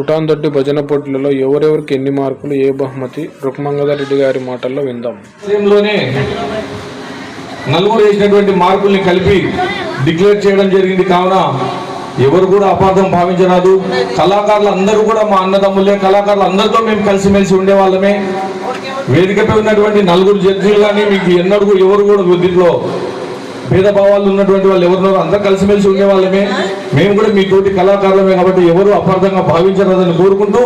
పుటాందొడ్డి భజన పోటీలలో ఎవరెవరికి ఎన్ని మార్కులు ఏ బహుమతి రుక్మంగదారెడ్డి గారి మాటల్లో విందాం. లోనే నలుగురు వేసినటువంటి మార్కుల్ని కలిపి డిక్లేర్ చేయడం జరిగింది కావున ఎవరు కూడా అపార్థం భావించరాదు. కళాకారులు అందరూ కూడా మా అన్నదమ్ములే కళాకారులు అందరితో మేము కలిసిమెలిసి ఉండేవాళ్ళమే. వేదికపై ఉన్నటువంటి నలుగురు జడ్జీలు కానీ మీకు ఎన్నడూ ఎవరు కూడా దీంట్లో భేదభావాలు ఉన్నటువంటి వాళ్ళు ఎవరున్నారో అందరూ కలిసిమెలిసి ఉండేవాళ్ళమే. మేము కూడా మీతోటి కళాకారులమే కాబట్టి ఎవరు అపార్థంగా భావించరాదని కోరుకుంటూ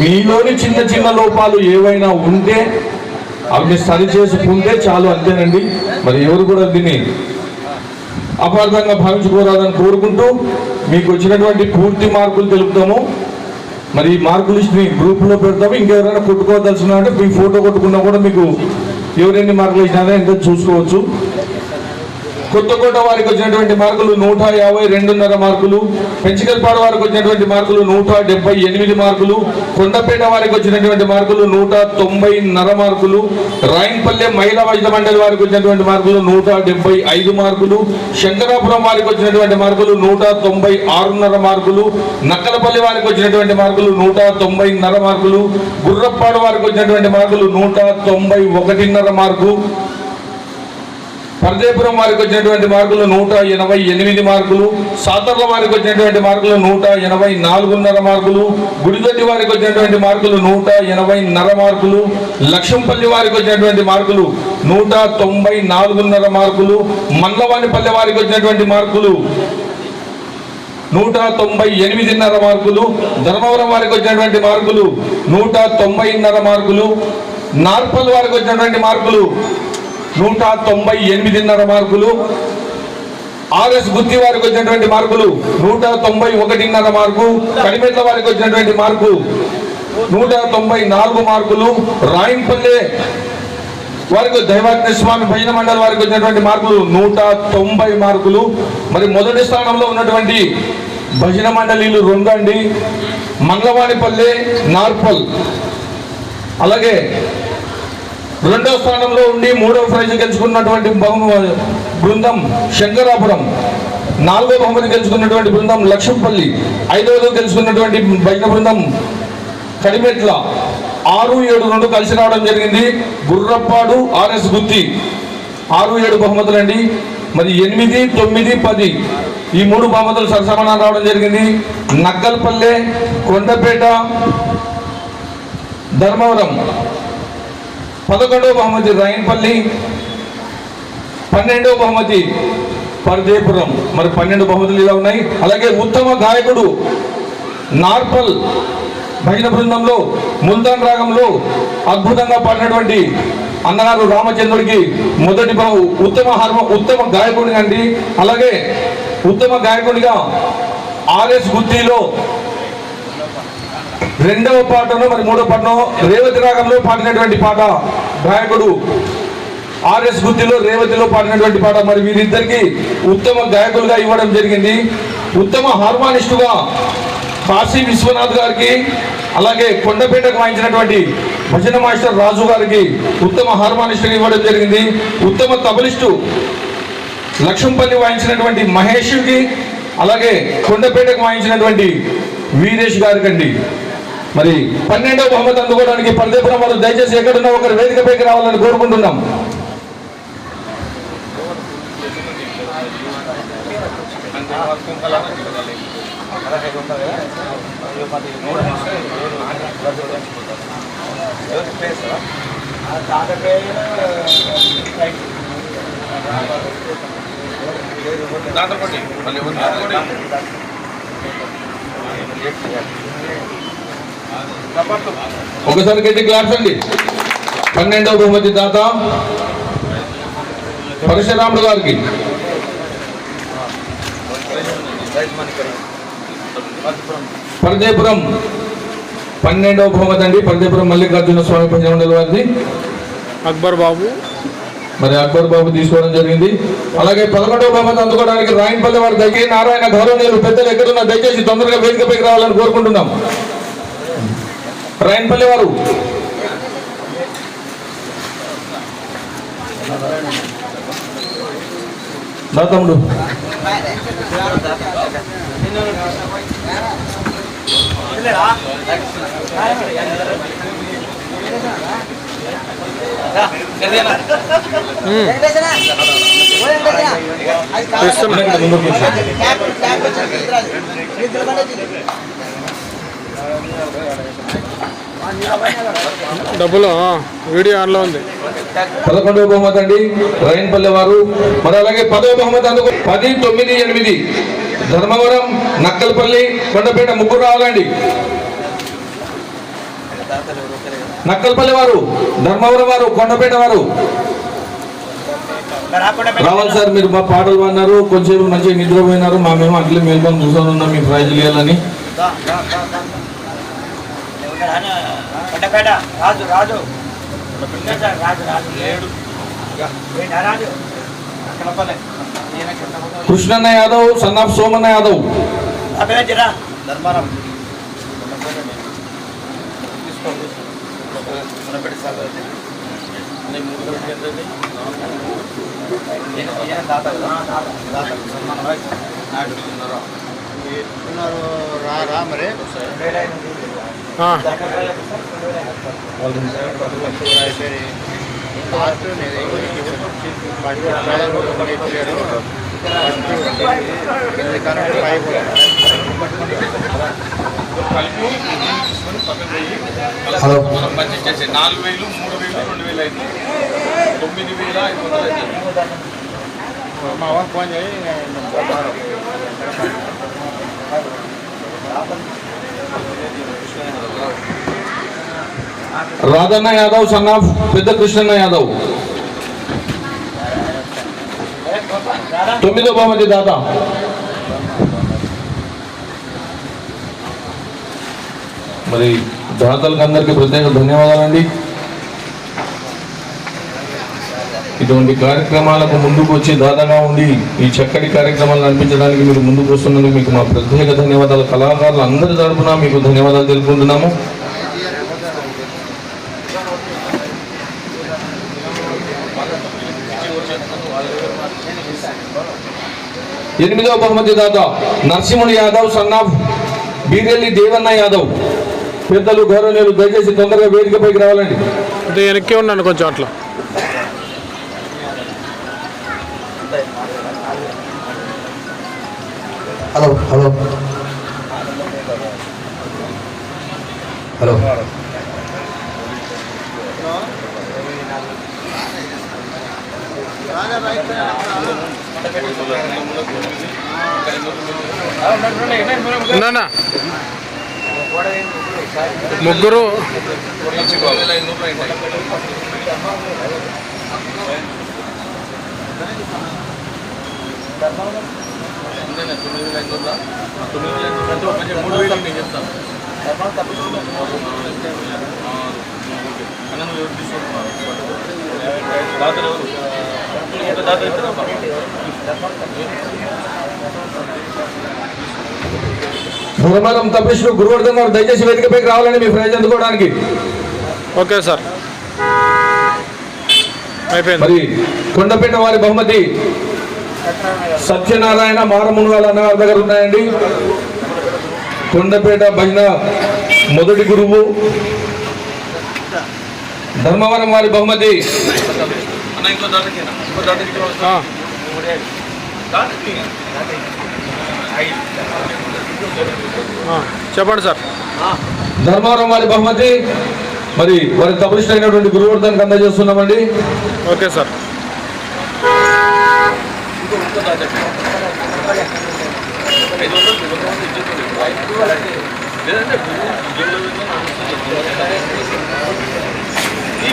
మీలోని చిన్న చిన్న లోపాలు ఏవైనా ఉంటే అవి సరి చేసుకుంటే చాలు అంతేనండి. మరి ఎవరు కూడా దీన్ని అపార్థంగా భావించుకోరాదని కోరుకుంటూ మీకు వచ్చినటువంటి పూర్తి మార్కులు తెలుపుతాము. మరి ఈ మార్కుల లిస్ట్ని గ్రూప్లో పెడతాము. ఇంకెవరైనా కొట్టుకోదలుచున్నా అంటే మీ ఫోటో కొట్టుకున్నా కూడా మీకు ఎవరెన్ని మార్కులు ఇచ్చినారో ఎంత చూసుకోవచ్చు. కొత్తకోట వారికి వచ్చినటువంటి మార్కులు నూట యాభై రెండున్నర మార్కులు పెంచికల్పాడ వారికి వచ్చినటువంటి మార్కులు నూట డెబ్బై ఎనిమిది మార్కులు కొండపేట వారికి వచ్చినటువంటి మార్కులు నూట తొంభై నర మార్కులు రాయంపల్లె మహిళా వైద్య మండలి వారికి వచ్చినటువంటి మార్కులు నూట డెబ్బై ఐదు మార్కులు శంకరాపురం వారికి వచ్చినటువంటి మార్కులు నూట తొంభై ఆరున్నర మార్కులు నక్కలపల్లి వారికి వచ్చినటువంటి మార్కులు నూట తొంభై నర మార్కులు గుర్రప్పాడు వారికి వచ్చినటువంటి మార్కులు నూట తొంభై ఒకటిన్నర మార్కు పరదేపురం వారికి వచ్చినటువంటి మార్కులు నూట ఎనభై ఎనిమిది మార్కులు సాతర్ల వారికి వచ్చినటువంటి మార్కులు నూట ఎనభై నాలుగున్నర మార్కులు గుడిదొడ్డి వారికి వచ్చినటువంటి మార్కులు నూట ఎనభై నర మార్కులు లక్ష్మంపల్లి వారికి వచ్చినటువంటి మార్కులు నూట తొంభై నాలుగున్నర మార్కులు మందవానిపల్లి వారికి వచ్చినటువంటి మార్కులు నూట తొంభై ఎనిమిదిన్నర మార్కులు ధర్మవరం వారికి వచ్చినటువంటి మార్కులు నూట తొంభైన్నర మార్కులు నార్పల్ వారికి వచ్చినటువంటి మార్కులు నూట తొంభై ఎనిమిదిన్నర మార్కులు. ఆర్ఎస్ గుత్తి వారికి వచ్చినటువంటి మార్కులు నూట తొంభై ఒకటిన్నర మార్కు. కడిమెట్ల వారికి వచ్చినటువంటి మార్కు నూట తొంభై నాలుగు మార్కులు. రాయింపల్లె వారికి దైవాజ్ఞ స్వామి భజన మండలి వారికి వచ్చినటువంటి మార్కులు నూట తొంభై మార్కులు. మరి మొదటి స్థానంలో ఉన్నటువంటి భజన మండలీలు రెండండి అండి. మంగళవాణిపల్లె నార్పల్. అలాగే రెండవ స్థానంలో ఉండి మూడవ ప్రైజ్ గెలుచుకున్నటువంటి బృందం శంకరాపురం. నాలుగో బహుమతి గెలుచుకున్నటువంటి బృందం లక్ష్మపల్లి. ఐదవది గెలుచుకున్నటువంటి భజన బృందం కడిమెట్ల. ఆరు ఏడు రెండు కలిసి రావడం జరిగింది. గుర్రప్పాడు ఆర్ఎస్ గుత్తి. ఆరు ఏడు బహుమతులండి. మరి ఎనిమిది తొమ్మిది పది ఈ మూడు బహుమతులు సరసమానం రావడం జరిగింది. నక్కల్పల్లె కొండపేట ధర్మవరం. పదకొండవ బహుమతి రాయన్పల్లి పన్నెండవ బహుమతి పరదేపురం. మరి పన్నెండు బహుమతులు ఇలా ఉన్నాయి. అలాగే ఉత్తమ గాయకుడు నార్పల్ భజన బృందంలో ముల్తాన్ రాగంలో అద్భుతంగా పాడినటువంటి అన్నగారు రామచంద్రుడికి మొదటి బహు ఉత్తమ హార్మ ఉత్తమ గాయకుడిగా అండి. అలాగే ఉత్తమ గాయకుడిగా ఆర్ఎస్ గుత్తిలో రెండవ పాటను మరి మూడవ పాటను రేవతి రాగంలో పాడినటువంటి పాట గాయకుడు ఆర్ఎస్ గుత్తిలో రేవతిలో పాడినటువంటి పాట. మరి వీరిద్దరికి ఉత్తమ గాయకులుగా ఇవ్వడం జరిగింది. ఉత్తమ హార్మానిస్టుగా కాశీ విశ్వనాథ్ గారికి అలాగే కొండపేటకు వాయించినటువంటి భజన మాస్టర్ రాజు గారికి ఉత్తమ హార్మానిస్టుగా ఇవ్వడం జరిగింది. ఉత్తమ తబలిస్టు లక్ష్మంపల్లి వాయించినటువంటి మహేష్కి అలాగే కొండపేటకు వాయించినటువంటి వీరేష్ గారికండి. మరి పన్నెండవ బహుమతి అందుకోవడానికి పరదేపురం వారు దయచేసి ఎక్కడున్నా ఒకరు వేదికపైకి రావాలని కోరుకుంటున్నాం. ఒకసారి గట్టి క్లాప్స్ అండి. పన్నెండవ బహుమతి దాత పరశురాముడు గారికి. పరదేపురం. పన్నెండవ బహుమతి అండి. పరదేపురం మల్లికార్జున స్వామి భజన మండలి వారిది. అక్బర్ బాబు. మరి అక్బర్ బాబు తీసుకోవడం జరిగింది. అలాగే పదకొండవ బహుమతి అందుకోవడానికి రాయనపల్లి వారి దగ్గర నారాయణ గౌరవనీయులు పెద్దలు ఎక్కడున్నా దయచేసి తొందరగా వేదికపైకి రావాలని కోరుకుంటున్నాం. రాయనపల్లి వారు దా తమ్ముడు ఉమ్. డబ్బులు వీడియో ఆన్లో ఉంది. పదకొండవ బహుమతి అండి రైన్పల్లె వారు. మరి అలాగే పదవ బహుమతి అందుకు పది తొమ్మిది ఎనిమిది. ధర్మవరం నక్కలపల్లి కొండపేట ముగ్గురు రావాలండి. నక్కలపల్లి వారు ధర్మవరం వారు కొండపేట వారు. రావాలి సార్ మీరు మా పాటలు పాడినారు కొంచెం మంచిగా నిద్రపోయినారు. మా మేము అట్లే మేల్కొని చూసాను ఉన్నాం మీ ప్రైజ్లు ఇవ్వాలని. కొండపేట రాజు రాజు. రాజు రాజు. ఏడు. రాజు? Akkadapalle Krishnanna Yadav son of Somanna Yadav. Dharmaram రా. రా మరి. ఆ, లాస్ట్ నేను ఫస్ట్ కింద కరెంట్ పైపు హలో. నాలుగు వేలు మూడు వేలు రెండు వేలు అయింది తొమ్మిది వేల ఐదు వందలు అయింది మా వాడు ఫోన్ చేయి రాధన్న యాదవ్ సన్ ఆఫ్ పెద్ద కృష్ణన్న యాదవ్. తొమ్మిదో బహుమతి దాత. మరి దాతలకు అందరికీ ప్రత్యేక ధన్యవాదాలండి. ఇటువంటి కార్యక్రమాలకు ముందుకు వచ్చి దాదాగా ఉండి ఈ చక్కటి కార్యక్రమాలు నడిపించడానికి మీరు ముందుకు వస్తున్నందుకు మీకు మా ప్రత్యేక ధన్యవాదాలు. కళాకారులు అందరి తరపున మీకు ధన్యవాదాలు తెలుపుకుంటున్నాము. ఎనిమిదవ బహుమతి దాత నరసింహుడు యాదవ్ సన్ ఆఫ్ బీరెల్లి దేవన్న యాదవ్. పెద్దలు గౌరవనీయులు దయచేసి తొందరగా వేదికపైకి రావాలండి. అంటే వెనక్కి ఉన్నాను కొంచెం అట్లా. హలో హలో హలో ఉన్నానా ముగ్గురు తొమ్మిది వేల ఐదు వందల తొమ్మిది వేల ఐదు వందల అంటే ఒక మూడు వేలు నేను చెప్తాను అన్న నువ్వు ఎవరు తీసుకుంటున్నావు? దాతలు ఎవరు? ఒక గురువర్ధన్ గారు దయచేసి వేదికపైకి రావాలండి మీ ప్రైజ్ అందుకోవడానికి. Okay sir. అయిపోయింది. మరి కొండపేట వారి బహుమతి సత్యనారాయణ మారమునుగాల అన్నగారి దగ్గర ఉన్నాయండి. కొండపేట భజన మొదటి గురువు. ధర్మవరం వారి బహుమతి. చెప్పండి సార్. ధర్మవరం వారి బహుమతి. మరి వారి తపరిష్ట అయినటువంటి గురువర్ధన్ అందజేస్తున్నామండి. Okay sir. ఐదు వందలు లేదంటే ఈ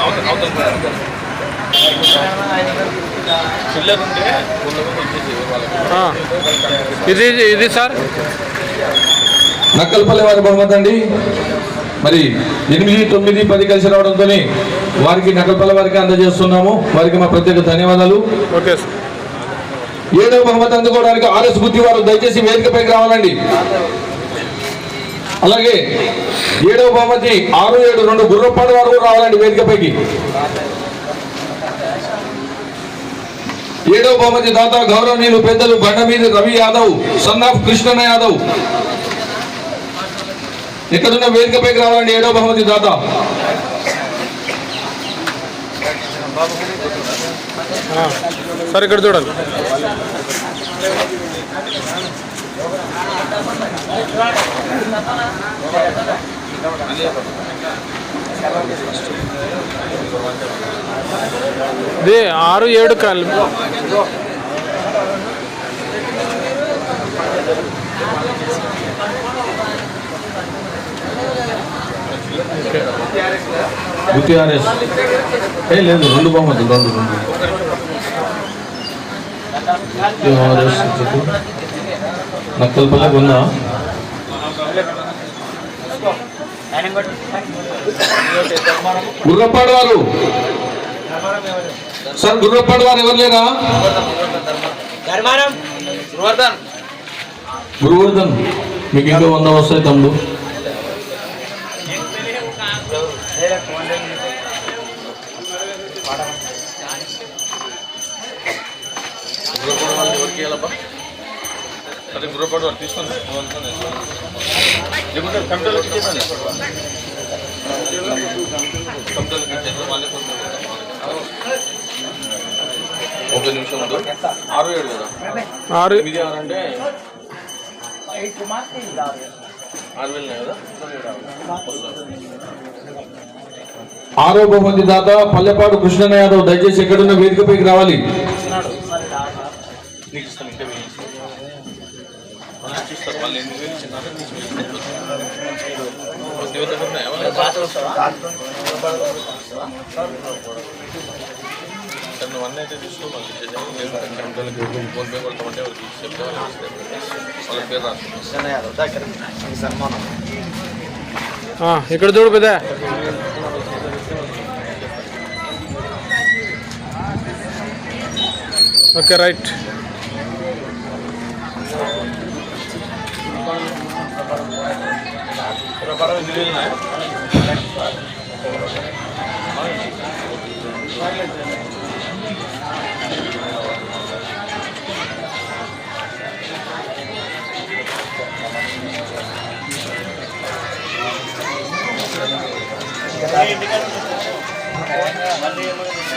అవతల చిల్లర ఉంటే ఇది ఇది సార్ నక్కలపల్లి వారి బహుమతి అండి మరి ఎనిమిది తొమ్మిది పది కలిసి రావడంతో వారికి నక్కలపల్లి వారికి అందజేస్తున్నాము. వారికి మా ప్రత్యేక ధన్యవాదాలు. ఏడవ బహుమతి అందుకోవడానికి ఆర్ఎస్ బుద్ధి వారు దయచేసి వేదికపైకి రావాలండి. అలాగే ఏడవ బహుమతి ఆరు ఏడు రెండు గుర్రపాడు వారు కూడా రావాలండి వేదికపైకి ఏడో బహుమతి దాత గౌరవనీయులు పెద్దలు బండమీది రవి యాదవ్ సన్ ఆఫ్ కృష్ణన్న యాదవ్. ఇక్కడున్న వేదికపైకి రావాలండి ఏడో బహుమతి దాత. సరే ఇక్కడ చూడాలి ఇది ఆరు ఏడు గుత్తిఆర్ఎస్ ఏ లేదు రెండు బహుమతులు రెండు రెండు. నక్కలపల్లి ఉందా గుర్రపాడు వారు. సార్ గుర్రపాడు వారు ఎవరు లేరా? గురువర్ధన్. మీకు ఇంకా వంద వస్తాయి తమ్ముడు. గుర్రపాడు వాళ్ళు ఎవరికి ఇవ్వాలబ్బా అదే గుర్రపాడు వాళ్ళు తీసుకొని లేకుంటే కమిటీలకు ఇచ్చేసాను కమిటీలకు ఇచ్చేసాను వాళ్ళే ఒక నిమిషం ఉండు. ఆరు ఏడు కదా? ఆరు. ఎనిమిది ఆరు అంటే ఆరు. వేలున్నాయి కదా? ఆరో బహుమతి దాత పల్లెపాడు కృష్ణన్న యాదవ్ దయచేసి ఎక్కడున్న వేదికపైకి రావాలి. అన్నీ అయితే తీసుకో మళ్ళీ ఫోన్ పే కొడతామంటే వాళ్ళకి చెప్తే వాళ్ళు ఇస్తారు వాళ్ళ పేరు రాసుకుంటాం సన్మానం. ఆ, ఇక్కడ చూడు పెద్ద. ఓకే రైట్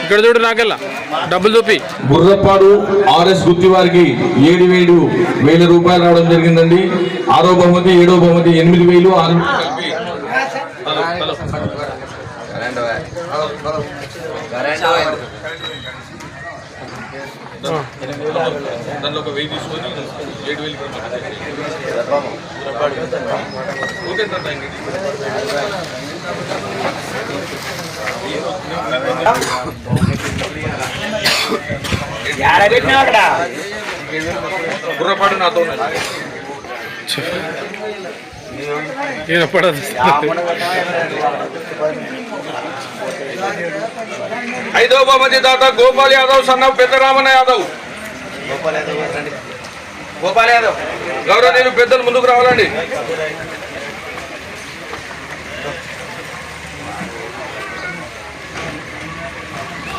ఇక్కడ చూడు నాకెళ్ళా డబ్బులు చూపి. గుర్రపాడు ఆర్ఎస్ గుత్తి వారికి ఏడు వేలు వేల రూపాయలు రావడం జరిగిందండి. ఆరో బహుమతి ఏడో బహుమతి ఎనిమిది వేలు ఆరు దాంట్లో ఒక వెయ్యి తీసుకొని ఏడు వేలు ఓకే ఇంక గుర్రపాటు నాతో ఉన్నది. ఈయన పడదు. ఐదో బహుమతి దాత గోపాల్ యాదవ్ సన్న పెద్దరామన్న యాదవ్. గోపాల్ యాదవ్. గౌరవనీయులు పెద్దలు ముందుకు రావాలండి నా ఐదో వాళ్ళకి ఒకటి ఇస్తాను. ఎంత ఆ,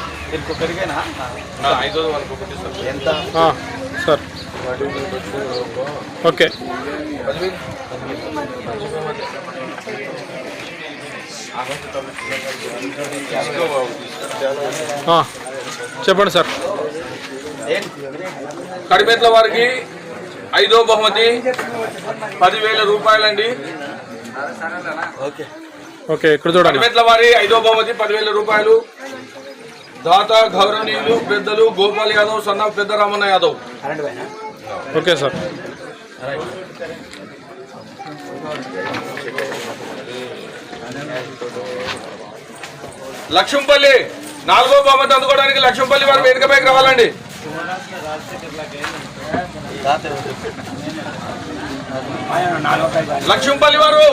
సార్. ఓకే. చెప్పండి సార్. కడిమెట్ల వారికి ఐదో బహుమతి పదివేల రూపాయలండి. ఓకే. ఇక్కడ చూడండి. కడిమెట్ల వారి ఐదో బహుమతి పదివేల రూపాయలు. దాత గౌరవనీయులు పెద్దలు గోపాల్ యాదవ్ సన్న పెద్దరామన్న యాదవ్. Okay sir. లక్ష్మంపల్లి నాలుగో బహుమతి అందుకోవడానికి లక్ష్మంపల్లి వారు వేదికపైకి రావాలండి. లక్ష్మంపల్లి వారు.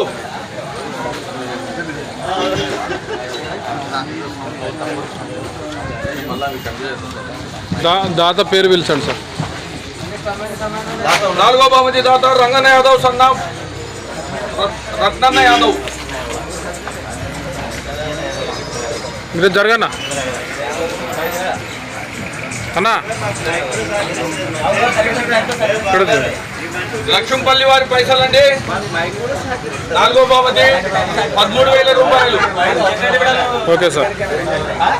దాత పేరు పిలిచండి సార్. నాలుగో బహుమతి దాత రంగన్న యాదవ్ సన్న. రత్నన్న యాదవ్. మీరు జరగనా అన్నా. ఇక్కడ లక్ష్మపల్లి వారి పైసలండి నాలుగో బాబతి పదమూడు వేల రూపాయలు. Okay sir. ఆ,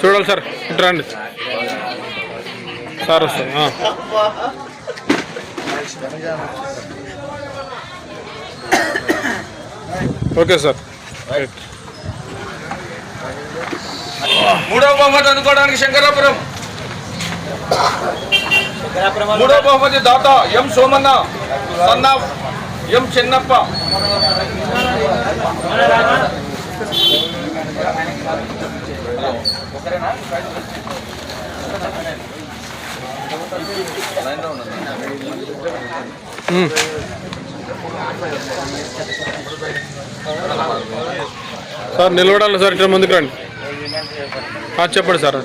చూడాలి సార్. ఇటు రండి. సార్ వస్తాను ఓకే సార్. రైట్. మూడవ బహుమతి అందుకోవడానికి శంకరాపురం. మూడవ బహుమతి దాత M Somanna Sanna M Chennappa. Sir నిలబడాలి సార్ ఇట్లా ముందుకు రండి. చెప్పండి సార్.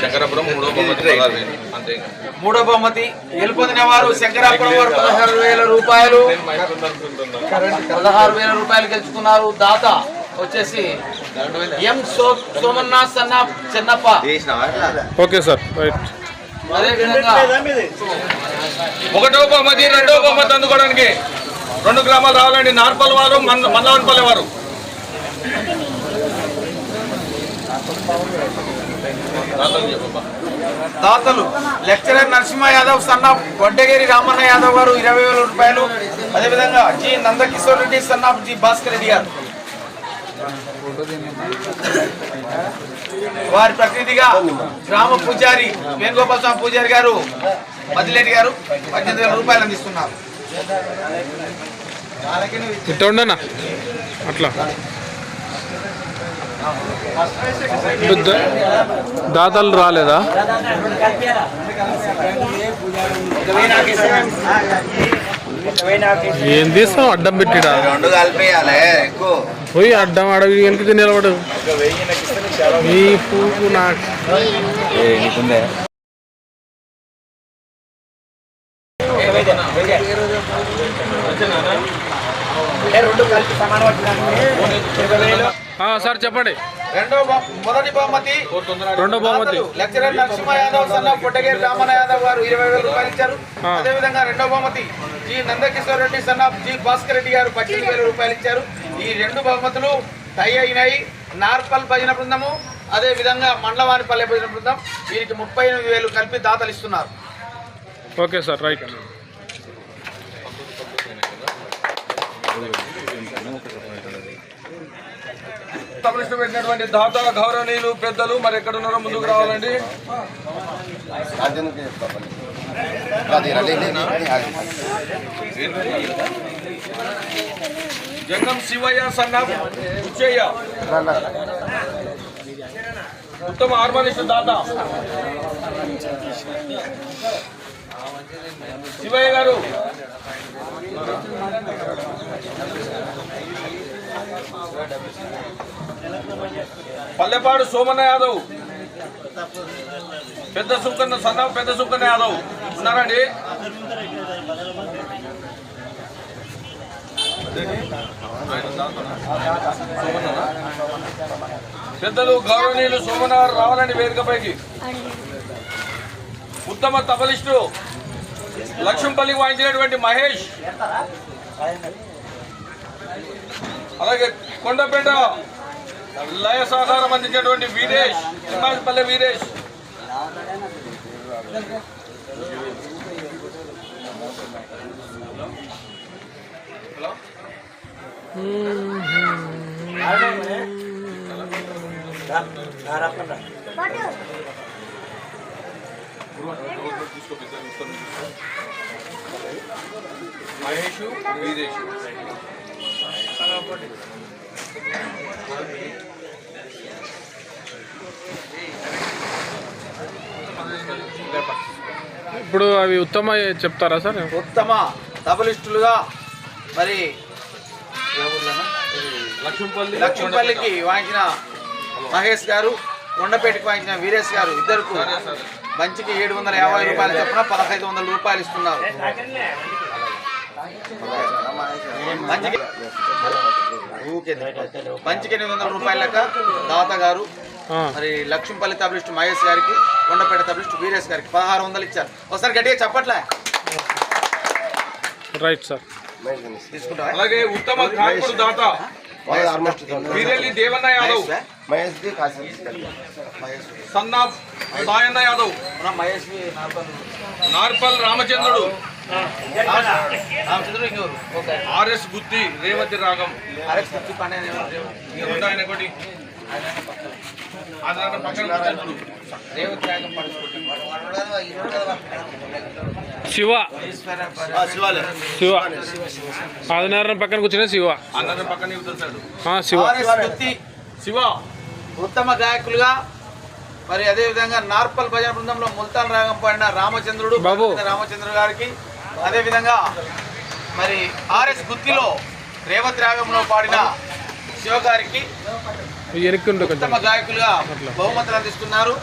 శంకరాపురం మూడో బహుమతి. అంతే. మూడో బహుమతి గెలుపొందిన వారు శంకరాపురం వారు పదహారు వేల రూపాయలు. పదహారు వేల రూపాయలు గెలుచుకున్నారు దాత వచ్చేసి ఎం సో సోమన్న సన్న చెన్నప్ప. Okay sir right. అదే విధంగా ఒకటో బహుమతి రెండో బహుమతి అందుకోవడానికి. రెండు గ్రామాలు రావాలండి నార్పల్ వారు మల్లవన్పల్లి వారు దాతలు లెక్చరర్ నరసింహ యాదవ్ సన్న వడ్డగిరి రామన్న యాదవ్ గారు ఇరవై వేల రూపాయలు. అదేవిధంగా జి నందకిషోర్ రెడ్డి సన్న జి భాస్కర్ రెడ్డి గారు. వారి ప్రతినిధిగా గ్రామ పూజారి వేణుగోపాల స్వామి పూజారి గారు మదిలేటి గారు పద్దెనిమిది వేల రూపాయలు అందిస్తున్నారు. అట్లా. దాతలు రాలేదా? ఏం తీస్తావు? అడ్డం పెట్టిడా? రెండు పోయి అడ్డం అడవి వెనక్కి నిలబడు. నీ పువ్వు నాకు. ఆ, సార్ చెప్పండి. రెండో మొదటి బహుమతి రెండో బహుమతి. లెక్చరర్ నరసింహ యాదవ్ సన్న పొట్టగేరి రామన్న యాదవ్ గారు ఇరవై వేల రూపాయలు ఇచ్చారు. అదేవిధంగా రెండో బహుమతి జి నందకిషోర్ రెడ్డి సన్న జి భాస్కర్ రెడ్డి గారు పద్దెనిమిది వేల రూపాయలు ఇచ్చారు. ఈ రెండు బహుమతులు టై అయినాయి. నార్పల్ భజన బృందము అదే విధంగా మండలవానిపల్లె భజన బృందం వీరికి ముప్పై ఎనిమిది వేలు కలిపి దాతలు ఇస్తున్నారు. ఓకే సార్ రైట్ తమలిస్ట్ పెట్టినటువంటి దాత గౌరవనీయులు పెద్దలు మరి ఎక్కడ ఉన్నారో ముందుకు రావాలండి. జంగం శివయ్య సన్న ఉచ్చయ్య. ఉత్తమ హార్మోనిస్ట్ దాత. శివయ్య గారు. పల్లెపాడు సోమన్న యాదవ్. పెద్ద సుంకన్న సన్న పెద్ద సుంకన్న యాదవ్. ఉన్నారండి? పెద్దలు గౌరవనీయులు సోమన్న గారు రావాలండి వేదికపైకి. ఉత్తమ తబలిస్టు లక్ష్మంపల్లికి వాయించినటువంటి మహేష్. అలాగే కొండపేట లయ సహకారం అందించేటువంటి వీరేష్ తిమ్మాపల్లె వీరేష్. మహేష్ వీరేష్. ఇప్పుడు అవి ఉత్తమ చెప్తారా సార్ ఉత్తమ తబలిస్టులుగా మరి? లక్ష్మీపల్లి లక్ష్మీపల్లికి వాయించిన మహేష్ గారు కొండపేటకి వాయించిన వీరేష్ గారు ఇద్దరుకు మంచికి ఏడు వందల యాభై రూపాయల చొప్పున పదహైదు వందల రూపాయలు ఇస్తున్నారు మంచికి ఎనిమిది వందల రూపాయల లెక్క దాత గారు మరి లక్ష్మీపల్లి తబలిస్ట్ మహేష్ గారికి కొండపేట తబలిస్ట్ వీరేష్ గారికి పదహారు వందలు ఇచ్చారు. ఒకసారి గట్టిగా చెప్పట్లే. Right sir. తీసుకుంటా అలాగే ఉత్తమ దాత. దేవన్న యాదవ్. మహేష్ సన్నా సాయన్న యాదవ్. మహేష్ నార్పల్ రామచంద్రుడు. ఆర్ఎస్ గుత్తి రేవతి రాగం. ఆయన ఒకటి. అదన పక్కన. రేవంత్ పడుకుంటున్నాడు. శివ. శివ. ఆదినారాయణ పక్కన కూర్చునే శివ. అన్నది పక్కన కూర్చోండి. ఆ, శివ. ఆర్ఎస్ గుత్తి శివ. ఉత్తమ గాయకులుగా మరి అదే విధంగా నార్పల్ భజన బృందంలో ముల్తాన్ రాగం పాడిన రామచంద్రుడు బాబు. రామచంద్రుడు గారికి అదే విధంగా మరి ఆర్ఎస్ గుత్తిలో రేవత్ రాగంలో పాడిన శివ గారికి ఎనికి ఉండే కొంచెం. ఉత్తమ గాయకులుగా బహుమతులు అందిస్తున్నారు.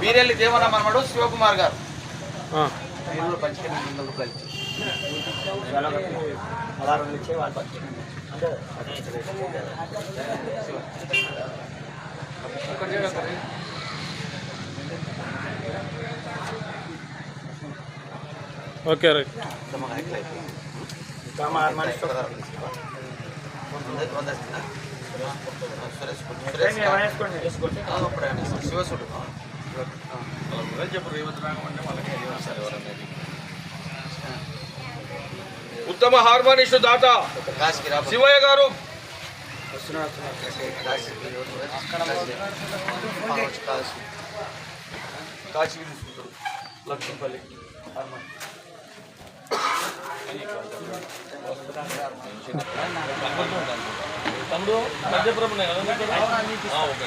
వీరెల్లి దేవన మనమడు శివకుమార్ గారు. రూపాయలు ఇచ్చారు. ఓకే రైట్ ఉత్తమ గాయకులు అయిపోయింది. వంద- వంద ఇస్తుందా? సురేష్ కుట్టు. సురేష్ కా? ఆ, అప్పుడు ఆయన శివసుడు చెప్పు రేవతి రాగం అంటే వాళ్ళకి ఉత్తమ హార్మోనిస్టు దాత శివయ్య గారు. కాశీ కాశీ తీసుకుంటారు లక్ష్మీపల్లి తమ్ముడు మధ్యపురం ఓకే